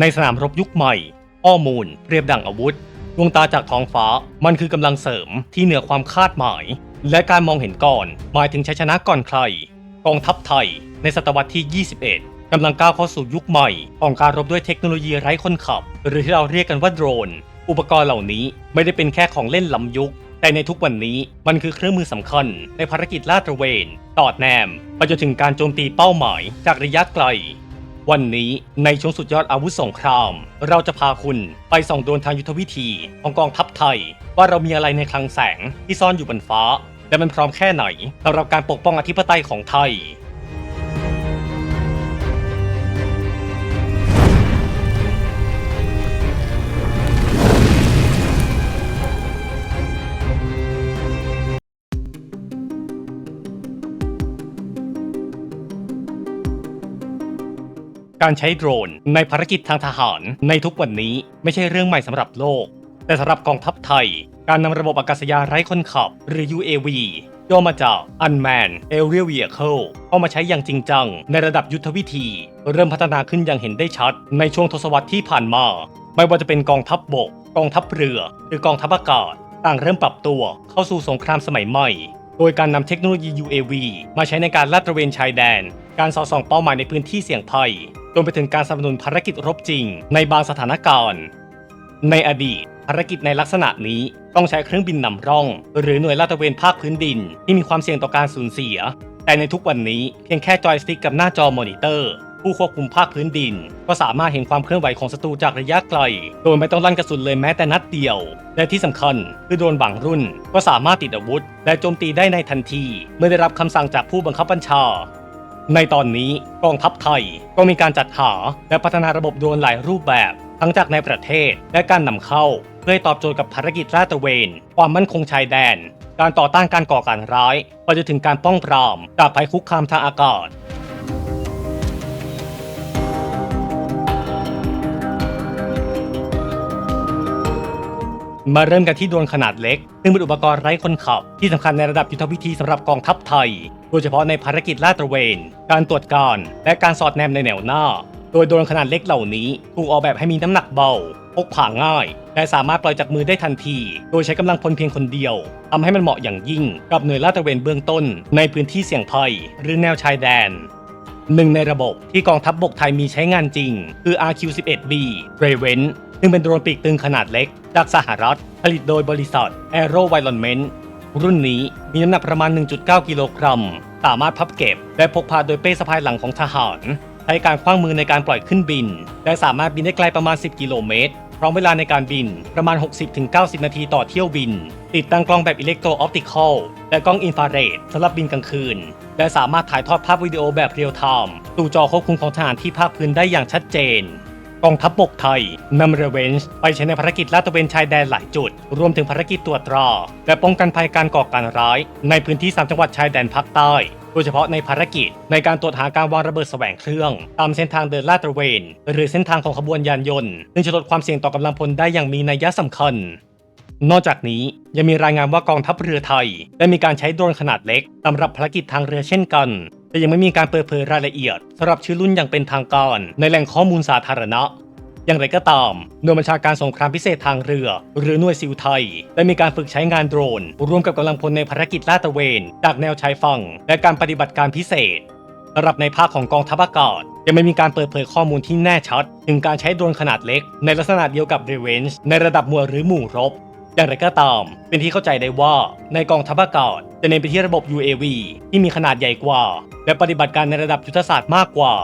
ในสนามรบยุคใหม่ ข้อมูลเปรียบดังอาวุธ ดวงตาจากท้องฟ้ามันคือกำลังเสริมที่เหนือความคาดหมาย และการมองเห็นก่อน หมายถึงชัยชนะก่อนใคร กองทัพไทย ในศตวรรษที่ 21 กำลังก้าวเข้าสู่ยุคใหม่ ของการรบด้วยเทคโนโลยีไร้คนขับ หรือที่เราเรียกกันว่าโดรน อุปกรณ์เหล่านี้ไม่ได้เป็นแค่ของเล่นล้ำยุค แต่ในทุกวันนี้มันคือเครื่องมือสำคัญ ในภารกิจลาดตระเวน ตอดแนมไปจนถึงการโจมตีเป้าหมายจากระยะไกล วันนี้ในช่วงสุดยอดอาวุธสงคราม เราจะพาคุณไปส่องดวงทางยุทธวิธีของกองทัพไทย ว่าเรามีอะไรในคลังแสงที่ซ่อนอยู่บนฟ้า และมันพร้อมแค่ไหนสำหรับการปกป้องอธิปไตยของไทย การใช้โดรนในภารกิจทางทหารในทุกวันนี้ไม่ใช่เรื่องใหม่สำหรับโลก แต่สำหรับกองทัพไทย การนำระบบอากาศยานไร้คนขับ หรือ UAV ย่อมาจาก Unmanned Aerial Vehicle เข้ามาใช้อย่างจริงจัง ในระดับยุทธวิธี เริ่มพัฒนาขึ้นอย่างเห็นได้ชัด ในช่วงทศวรรษที่ผ่านมา ไม่ว่าจะเป็นกองทัพบบก กองทัพเรือ หรือกองทัพอากาศ ต่างเริ่มปรับตัวเข้าสู่สงครามสมัยใหม่ โดยการนำเทคโนโลยี UAV มาใช้ในการลาดตระเวนชายแดน การสอดส่องเป้าหมายในพื้นที่เสี่ยงภัย รวมไปถึงการสนับสนุนภารกิจรบจริง ในบางสถานการณ์ ในอดีตภารกิจในลักษณะนี้ต้องใช้เครื่องบินนำร่อง หรือหน่วยลาดตระเวนภาคพื้นดิน ที่มีความเสี่ยงต่อการสูญเสีย แต่ในทุกวันนี้เพียงแค่จอยสติ๊กกับหน้าจอมอนิเตอร์ ผู้ควบคุมภาคพื้นดิน ก็สามารถเห็นความเคลื่อนไหวของศัตรูจากระยะไกล โดยไม่ต้องลั่นกระสุนเลยแม้แต่นัดเดียว และที่สำคัญคือโดรนบางรุ่น ก็สามารถติดอาวุธ และโจมตีได้ในทันที เมื่อได้รับคำสั่งจากผู้บังคับบัญชา ในตอนนี้กองทัพไทยก็มีการจัดหาและพัฒนาระบบโดรนหลายรูปแบบ ทั้งจากในประเทศและการนำเข้า เพื่อตอบโจทย์กับภารกิจลาดตระเวน ความมั่นคงชายแดน การต่อต้านการก่อการร้ายไปจนถึงการป้องปรามจากภัยคุกคามทางอากาศ มาเริ่มกันที่โดรนขนาดเล็ก ซึ่งเป็นอุปกรณ์ไร้คนขับ ที่สำคัญในระดับยุทธวิธีสำหรับกองทัพไทย โดยเฉพาะในภารกิจลาดตระเวน การตรวจการ และการสอดแนมในแนวหน้า โดยโดรนขนาดเล็กเหล่านี้ ถูกออกแบบให้มีน้ำหนักเบา พกพาง่าย และสามารถปล่อยจากมือได้ทันที โดยใช้กำลังพลเพียงคนเดียวทำให้มันเหมาะอย่างยิ่ง กับหน่วยลาดตระเวนเบื้องต้น ในพื้นที่เสี่ยงภัย หรือแนวชายแดนหนึ่งในระบบที่กองทัพบบกไทยมีใช้งานจริง คือ RQ-11B Raven ซึ่งเป็นโดรนปีกตึงขนาดเล็ก จากสหรัฐ ผลิตโดยบริษัท AeroVironment รุ่นนี้มีน้ำหนักประมาณ 1.9 กิโลกรัม สามารถพับเก็บ และพกพาโดยเป้สะพายหลังของทหารใช้การคว้างมือในการปล่อยขึ้นบิน และสามารถบินได้ไกลประมาณ 10 กิโลเมตร พร้อมเวลาในการบินประมาณ 60-90 นาทีต่อเที่ยวบิน ติดตั้งกล้องแบบอิเล็กโทรออปติคอลและกล้องอินฟราเรดสำหรับบินกลางคืน และสามารถถ่ายทอดภาพวิดีโอแบบเรียลไทม์สู่จอควบคุมของทหารที่ภาคพื้นได้อย่างชัดเจน กองทัพบกไทยนำเรือเวนส์ไปใช้ในภารกิจลาดตระเวนชายแดนหลายจุด รวมถึงภารกิจตรวจตรา และป้องกันภัยการก่อการร้าย ในพื้นที่ 3 จังหวัดชายแดนภาคใต้ โดยเฉพาะในภารกิจในการตรวจหาการวางระเบิดแสวงเครื่อง ตามเส้นทางเดินลาดตระเวน หรือเส้นทางของขบวนยานยนต์ซึ่งจะลดความเสี่ยงต่อกำลังพลได้อย่างมีนัยสำคัญนอกจากนี้ยังมีรายงานว่ากองทัพเรือไทย ได้มีการใช้โดรนขนาดเล็กสำหรับภารกิจทางเรือเช่นกัน แต่ยังไม่มีการเปิดเผยรายละเอียดสำหรับชื่อรุ่นอย่างเป็นทางการในแหล่งข้อมูลสาธารณะ อย่างไรก็ตามหน่วยบัญชาการสงครามพิเศษทางเรือ หรือหน่วยซิลไทย ได้มีการฝึกใช้งานโดรนร่วมกับกำลังพลในภารกิจลาดตระเวน จากแนวชายฝั่งและการปฏิบัติการพิเศษสำหรับในภาคของกองทัพอากาศยังไม่มีการเปิดเผยข้อมูลที่แน่ชัด ถึงการใช้โดรนขนาดเล็ก ในลักษณะเดียวกับ Revenge ในระดับหมู่หรือหมู่รบ อย่างไรก็ตาม เป็นที่เข้าใจได้ว่าในกองทัพอากาศจะเน้นไปที่ระบบ UAV ที่มีขนาดใหญ่กว่า และปฏิบัติการในระดับยุทธศาสตร์มากกว่า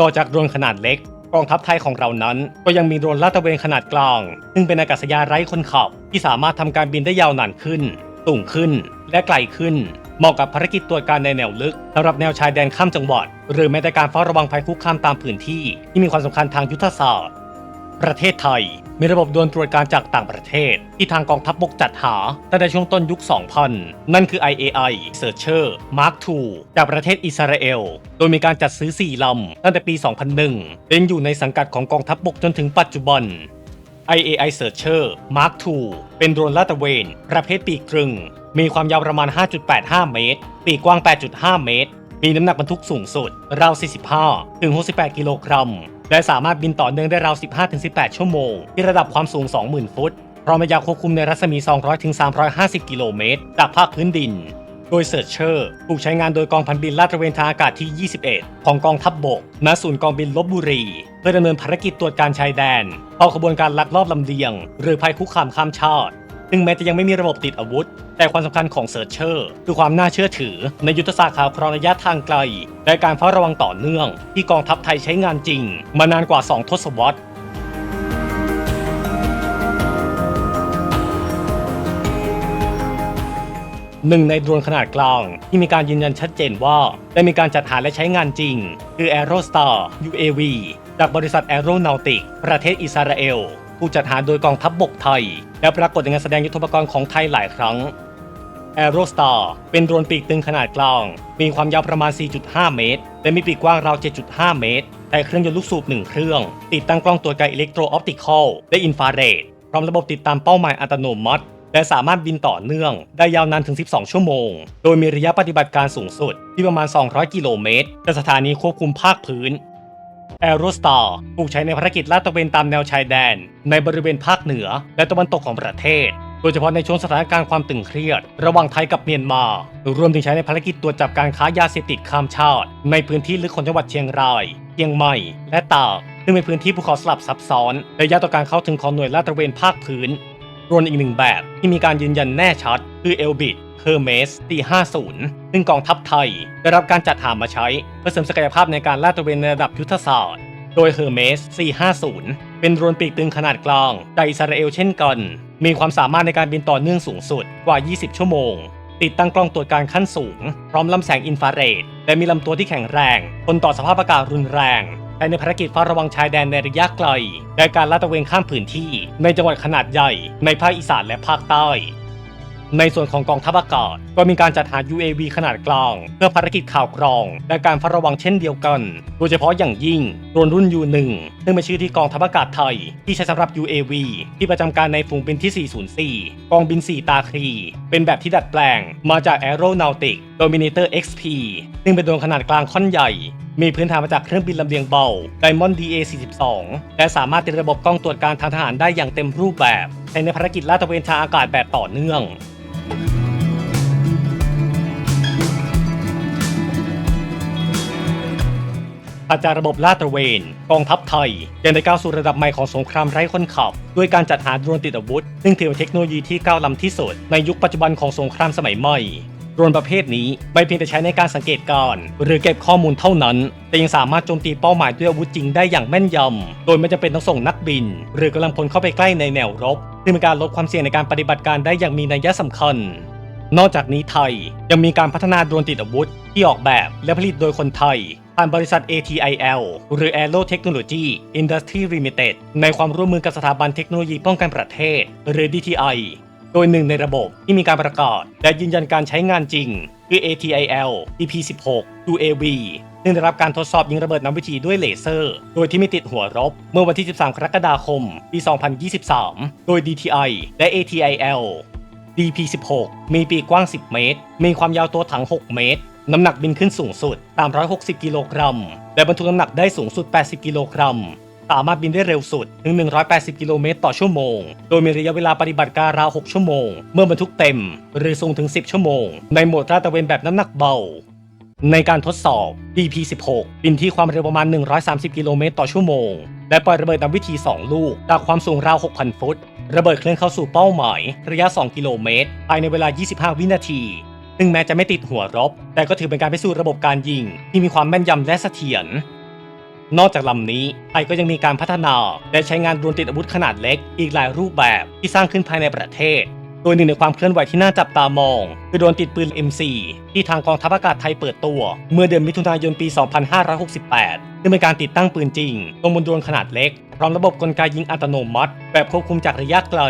ต่อจากโดรนขนาดเล็กกองทัพไทยของเรานั้น ก็ยังมีโดรนลาดตระเวนขนาดกลาง ซึ่งเป็นอากาศยานไร้คนขับ ที่สามารถทำการบินได้ยาวนานขึ้น สูงขึ้น และไกลขึ้น เหมาะกับภารกิจตรวจการในแนวลึกสำหรับแนวชายแดนข้ามจังหวัด หรือแม้แต่การเฝ้าระวังภัยคุกคามตามพื้นที่ ที่มีความสำคัญทางยุทธศาสตร์ ประเทศไทย มีระบบดรนตรวจการจากต่างประเทศ ที่ทางกองทัพบกจัดหาตั้งแต่ช่วงต้นยุค 2000 นั่นคือ IAI Searcher Mark II จากประเทศอิสราเอล โดยมีการจัดซื้อ 4 ลำ ตั้งแต่ปี 2001 เป็นอยู่ในสังกัดของกองทัพบกจนถึงปัจจุบัน IAI Searcher Mark II เป็นโดรนลาดตระเวน ประเภทปีกตรึงมีความยาวประมาณ 5.85 เมตร ปีกกว้าง 8.5 เมตร มีน้ำหนักบรรทุกสูงสุด ราว 45 ถึง 68 กิโลกรัม และสามารถบินต่อเนื่องได้ราว 15-18 ชั่วโมง ที่ระดับความสูง 20,000 ฟุตพร้อมระยะควบคุมในรัศมี 200-350 กิโลเมตร จากภาคพื้นดิน โดยเซิร์ชเชอร์ถูกใช้งานโดยกองพันบินลาดตระเวนทางอากาศที่ 21 ของกองทัพบบก ณ ศูนย์กองบินลบบุรี เพื่อดำเนินภารกิจตรวจการชายแดนเฝ้าขบวนการลักลอบลำเลียง หรือภัยคุกคามข้ามชาติ ซึ่งแม้จะยังไม่มีระบบติดอาวุธ แต่ความสำคัญของเซิร์ชเชอร์คือความน่าเชื่อถือ ในยุทธศาสตร์ข่าวครองระยะทางไกล และการเฝ้าระวังต่อเนื่อง ที่กองทัพไทยใช้งานจริง มานานกว่า 2 ทศวรรษหนึ่งในโดรนขนาดกลาง ที่มีการยืนยันชัดเจนว่า ได้มีการจัดหาและใช้งานจริง คือ Aerostar UAV จากบริษัท Aeronautic ประเทศอิสราเอล ผู้จัดหาโดยกองทัพบบกไทย และปรากฏในงานแสดงยุทธปกรณ์ของไทยหลายครั้ง Aerostar เป็นโดรนปีกตึงขนาดกลาง มีความยาวประมาณ 4.5 เมตร และมีปีกกว้างราว 7.5 เมตร แต่เครื่องยนต์ลูกสูบ 1 เครื่อง ติดตั้งกล้องตรวจการอิเล็กโทรออปติคอลและอินฟราเรด พร้อมระบบติดตามเป้าหมายอัตโนมัติ และสามารถบินต่อเนื่อง ได้ยาวนานถึง 12 ชั่วโมง โดยมีระยะปฏิบัติการสูงสุด ที่ประมาณ 200 กิโลเมตรแต่สถานีควบคุมภาคพื้น Aerostar ถูกใช้ในภารกิจลาดตระเวนตามแนวชายแดน ในบริเวณภาคเหนือ และตะวันตกของประเทศ โดยเฉพาะในช่วงสถานการณ์ความตึงเครียด ระหว่างไทยกับเมียนมา รวมถึงใช้ในภารกิจตรวจจับการค้ายาเสพติดข้ามชาติ ในพื้นที่ลึกของจังหวัดเชียงราย เชียงใหม่ และตากซึ่งเป็นพื้นที่ภูเขาสลับซับซ้อนและยากต่อการเข้าถึงของหน่วยลาดตระเวนภาคพื้น รวมอีกหนึ่งแบบที่มีการยืนยันแน่ชัด คือ Elbit Hermes 450 ซึ่งกองทัพไทย ได้รับการจัดหามาใช้ เพื่อเสริมศักยภาพในการลาดตระเวนในระดับยุทธศาสตร์ โดย Hermes 450 เป็นโดรนปีกตึงขนาดกลางจากอิสราเอลเช่นกัน มีความสามารถในการบินต่อเนื่องสูงสุดกว่า 20 ชั่วโมง ติดตั้งกล้องตรวจการขั้นสูง พร้อมลำแสงอินฟราเรด และมีลำตัวที่แข็งแรง ทนต่อสภาพอากาศรุนแรง ใช้ในภารกิจเฝ้าระวังชายแดนในระยะไกล และการลาดตระเวนข้ามพื้นที่ ในจังหวัดขนาดใหญ่ในภาคอีสานและภาคใต้ ในส่วนของกองทัพอากาศก็มีการจัดหา UAV ขนาดกลาง เพื่อภารกิจข่าวกรอง และการเฝ้าระวังเช่นเดียวกัน โดยเฉพาะอย่างยิ่งโดรนรุ่น U1 ซึ่งเป็นชื่อที่กองทัพอากาศไทย ที่ใช้สำหรับ UAV ที่ประจำการในฝูงบินที่ 404 กองบิน 4 ตาครี เป็นแบบที่ดัดแปลงมาจาก Aeronautic Dominator XP ซึ่งเป็นโดรนขนาดกลางค่อนใหญ่ มีพื้นฐานมาจากเครื่องบินลำเลียงเบา Diamond DA-42 และสามารถติดระบบกล้องตรวจการทางทหารได้อย่างเต็มรูปแบบใช้ในภารกิจลาดตระเวนทางอากาศแบบต่อเนื่องอาจากระบบลาดตระเวน กองทัพไทยยังได้ก้าวสู่ระดับใหม่ของสงครามไร้คนขับ ด้วยการจัดหาโดรนติดอาวุธ ซึ่งถือเป็นเทคโนโลยีที่ก้าวล้ำที่สุดในยุคปัจจุบันของสงครามสมัยใหม่ โดรนประเภทนี้ไม่เพียงแต่ใช้ในการสังเกตการณ์หรือเก็บข้อมูลเท่านั้น แต่ยังสามารถโจมตีเป้าหมายด้วยอาวุธจริงได้อย่างแม่นยำ โดยไม่จำเป็นต้องส่งนักบิน หรือกำลังพลเข้าไปใกล้ในแนวรบซึ่งเป็นการลดความเสี่ยงในการปฏิบัติการได้อย่างมีนัยสำคัญ นอกจากนี้ไทยยังมีการพัฒนาโดรนติดอาวุธ ที่ออกแบบและผลิตโดยคนไทยผ่านบริษัท ATIL หรือ Aero Technology Industry Limited ในความร่วมมือกับสถาบันเทคโนโลยีป้องกันประเทศ หรือ DTI โดยหนึ่งในระบบที่มีการประกาศและยืนยันการใช้งานจริง คือ ATIL EP16 UAV ซึ่งได้รับการทดสอบยิงระเบิดน้ำวิถีด้วยเลเซอร์ โดยที่ไม่ติดหัวรบ เมื่อวันที่ 13 กรกฎาคม ปี 2023 โดย DTI และ ATIL DP16 มีปีกกว้าง 10 เมตร มีความยาวตัวถัง 6 เมตร น้ำหนักบินขึ้นสูงสุด 360 กิโลกรัม และบรรทุกน้ำหนักได้สูงสุด 80 กิโลกรัม สามารถบินได้เร็วสุดถึง 180 กิโลเมตรต่อชั่วโมง โดยมีระยะเวลาปฏิบัติการราว 6 ชั่วโมง เมื่อบรรทุกเต็ม หรือสูงถึง 10 ชั่วโมง ในโหมดลาดตระเวนแบบน้ำหนักเบา ในการทดสอบ DP16 บินที่ความเร็วประมาณ 130 กิโลเมตรต่อชั่วโมง และปล่อยระเบิดนำวิธี 2 ลูก จากความสูงราว 6,000 ฟุต ระเบิดเคลื่อนเข้าสู่เป้าหมาย ระยะ 2 กิโลเมตร ภายในเวลา 25 วินาทีซึ่งแม้จะไม่ติดหัวรบ แต่ก็ถือเป็นการพิสูจน์ระบบการยิง ที่มีความแม่นยำและเสถียร นอกจากลำนี้ไทยก็ยังมีการพัฒนา และใช้งานโดรนติดอาวุธขนาดเล็ก อีกหลายรูปแบบที่สร้างขึ้นภายในประเทศ โดยหนึ่งในความเคลื่อนไหวที่น่าจับตามอง คือโดรนติดปืน M4 ที่ทางกองทัพอากาศไทยเปิดตัว เมื่อเดือนมิถุนายนปี 2568 ซึ่งเป็นการติดตั้งปืนจริงลงบนโดรนขนาดเล็กพร้อมระบบกลไกยิงอัตโนมัติ แบบควบคุมจากระยะไกล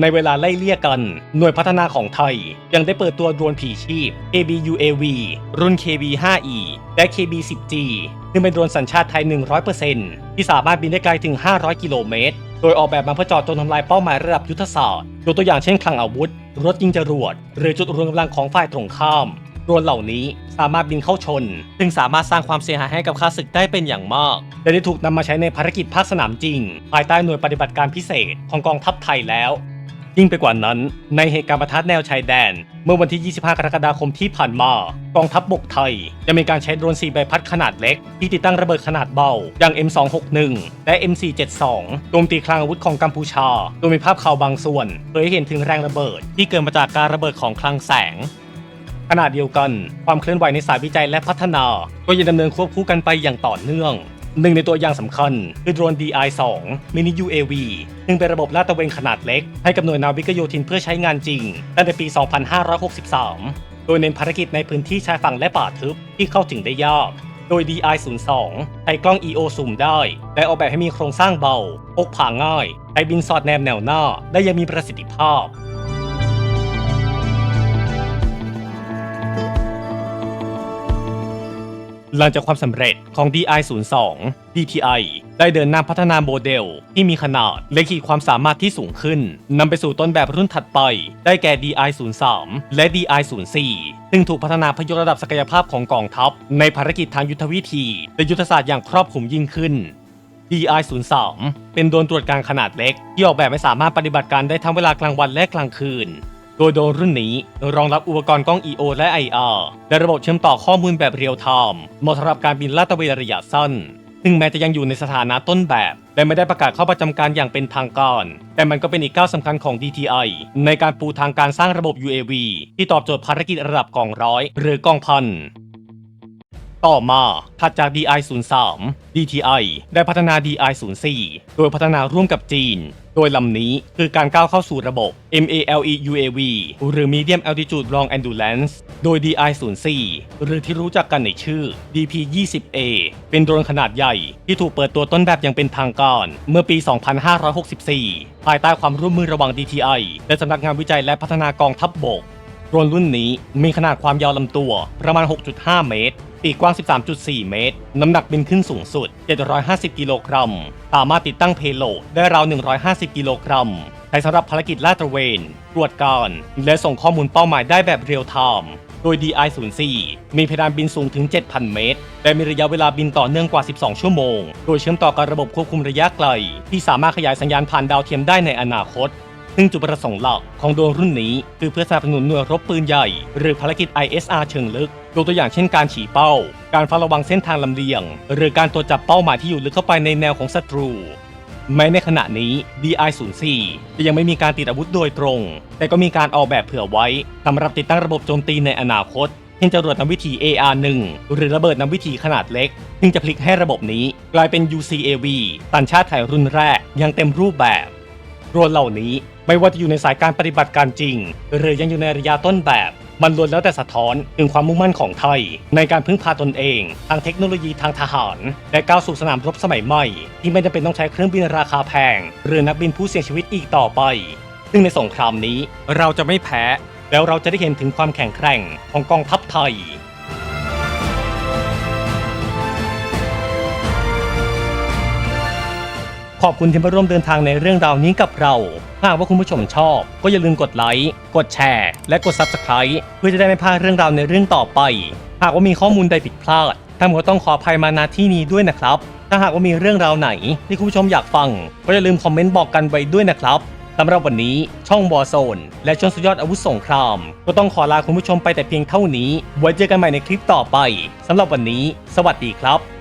ในเวลาไล่เลี่ยกัน หน่วยพัฒนาของไทย ยังได้เปิดตัวโดรนผีชีพ KBUAV รุ่น KB5E และ KB10G ซึ่งเป็นโดรนสัญชาติไทย 100%ที่สามารถบินได้ไกลถึง 500 กิโลเมตร โดยออกแบบมาเพื่อจอดโจมทำลายเป้าหมายระดับยุทธศาสตร์ยกตัวอย่างเช่นคลังอาวุธ รถยิงจรวด หรือจุดรวมกำลังของฝ่ายตรงข้ามโดรนเหล่านี้สามารถบินเข้าชน ซึ่งสามารถสร้างความเสียหายให้กับข้าศึกได้เป็นอย่างมาก และได้ถูกนำมาใช้ในภารกิจภาคสนามจริง ภายใต้หน่วยปฏิบัติการพิเศษของกองทัพไทยแล้ว ยิ่งไปกว่านั้น ในเหตุการณ์ประทัดแนวชายแดน เมื่อวันที่ 25 กรกฎาคมที่ผ่านมา กองทัพบบกไทย จะมีการใช้โดรน 4 ใบพัดขนาดเล็ก ที่ติดตั้งระเบิดขนาดเบา อย่าง M261 และ M472 โจมตีคลังอาวุธของกัมพูชา โดยมีภาพข่าวบางส่วนเผยให้เห็นถึงแรงระเบิด ที่เกิดมาจากการระเบิดของคลังแสงขณะเดียวกัน ความเคลื่อนไหวในสายวิจัยและพัฒนา ก็ยังดำเนินควบคู่กันไปอย่างต่อเนื่อง หนึ่งในตัวอย่างสำคัญคือโดรน DI-2 Mini UAV ซึ่งเป็นระบบลาดตระเวนขนาดเล็ก ให้กับหน่วยนาวิกโยธินเพื่อใช้งานจริง ตั้งแต่ปี 2563 โดยเน้นภารกิจในพื้นที่ชายฝั่งและป่าทึบที่เข้าถึงได้ยาก โดย DI-02 ใช้กล้อง EO ซูมได้ และออกแบบให้มีโครงสร้างเบาพกพาง่ายใช้บินสอดแนมแนวหน้า ได้ยังมีประสิทธิภาพ หลังจากความสำเร็จของ DI02 DTI ได้เดินหน้าพัฒนาโมเดลที่มีขนาดและขีดความสามารถที่สูงขึ้นนำไปสู่ต้นแบบรุ่นถัดไป ได้แก่ DI03 และ DI04 ซึ่งถูกพัฒนาเพื่อยกระดับศักยภาพของกองทัพ ในภารกิจทางยุทธวิธี และยุทธศาสตร์อย่างครอบคลุมยิ่งขึ้น DI03 เป็นโดรนตรวจการขนาดเล็ก ที่ออกแบบให้สามารถปฏิบัติการได้ทั้งเวลากลางวันและกลางคืน โดยโดรนรุ่นนี้รองรับอุปกรณ์กล้อง EO และ IR และระบบเชื่อมต่อข้อมูลแบบเรียลไทม์เหมาะสำหรับการบินลาดตระเวนระยะสั้น ซึ่งแม้จะยังอยู่ในสถานะต้นแบบ และไม่ได้ประกาศเข้าประจำการอย่างเป็นทางการ แต่มันก็เป็นอีกก้าวสำคัญของ DTI ในการปูทางการสร้างระบบ UAV ที่ตอบโจทย์ภารกิจระดับกองร้อย หรือกองพัน ต่อมาถัดจาก DI03 DTI ได้พัฒนา DI04 โดยพัฒนาร่วมกับจีน โดยลำนี้คือการก้าวเข้าสู่ระบบ MALE UAV หรือ Medium Altitude Long Endurance โดย DI04 หรือที่รู้จักกันในชื่อ DP20A เป็นโดรนขนาดใหญ่ที่ถูกเปิดตัวต้นแบบอย่างเป็นทางการเมื่อปี 2564 ภายใต้ความร่วมมือระหว่าง DTI และสำนักงานวิจัยและพัฒนากองทัพบบก โดรนรุ่นนี้มีขนาดความยาวลำตัวประมาณ 6.5 เมตร ปีกกว้าง 13.4 เมตร น้ำหนักบินขึ้นสูงสุด 750 กิโลกรัม สามารถติดตั้งเพโลดได้ราว 150 กิโลกรัม ใช้สำหรับภารกิจลาดตระเวน ตรวจการ และส่งข้อมูลเป้าหมายได้แบบเรียลไทม์ โดย DI-04 มีเพดานบินสูงถึง 7,000 เมตร และมีระยะเวลาบินต่อเนื่องกว่า 12 ชั่วโมง โดยเชื่อมต่อกับระบบควบคุมระยะไกล ที่สามารถขยายสัญญาณผ่านดาวเทียมได้ในอนาคต ซึ่งจุดประสงค์หลักของโดรนรุ่นนี้ คือเพื่อสนับสนุนหน่วยรบปืนใหญ่ หรือภารกิจ ISR เชิงลึกยกตัวอย่างเช่นการฉีเป้า การเฝ้าระวังเส้นทางลำเลียง หรือการตรวจจับเป้าหมายที่อยู่ลึกเข้าไปในแนวของศัตรู แม้ในขณะนี้ DI-04 จะยังไม่มีการติดอาวุธโดยตรง แต่ก็มีการออกแบบเผื่อไว้สำหรับติดตั้งระบบโจมตีในอนาคตเช่นจรวดนำวิถี AR-1 หรือระเบิดนำวิถีขนาดเล็ก ซึ่งจะพลิกให้ระบบนี้ กลายเป็น UCAV สัญชาติไทยรุ่นแรกอยังเต็มรูปแบบ โดรนเหล่านี้ ไม่ว่าจะอยู่ในสายการปฏิบัติการจริง หรือยังอยู่ในระยะต้นแบบ มันล้วนแล้วแต่สะท้อนถึงความมุ่งมั่นของไทย ในการพึ่งพาตนเอง ทางเทคโนโลยีทางทหาร และก้าวสู่สนามรบสมัยใหม่ ที่ไม่จำเป็นต้องใช้เครื่องบินราคาแพง หรือนักบินผู้เสี่ยงชีวิตอีกต่อไป ซึ่งในสงครามนี้เราจะไม่แพ้ แล้วเราจะได้เห็นถึงความแข็งแกร่งของกองทัพไทย ขอบคุณที่มาร่วมเดินทางในเรื่องราวนี้กับเรา หากว่าคุณผู้ชมชอบ ก็อย่าลืมกดไลค์ กดแชร์ และกด Subscribe เพื่อจะได้ไม่พลาดเรื่องราวในเรื่องต่อไป หากว่ามีข้อมูลใดผิดพลาดท่านก็ต้องขออภัยมาณที่นี้ด้วยนะครับ ถ้าหากว่ามีเรื่องราวไหนที่คุณผู้ชมอยากฟัง ก็อย่าลืมคอมเมนต์บอกกันไว้ด้วยนะครับสำหรับวันนี้ช่องวอโซน และช่องสุดยอดอาวุธสงคราม ก็ต้องขอลาคุณผู้ชมไปแต่เพียงเท่านี้ ไว้เจอกันใหม่ในคลิปต่อไปสำหรับวันนี้ สวัสดีครับ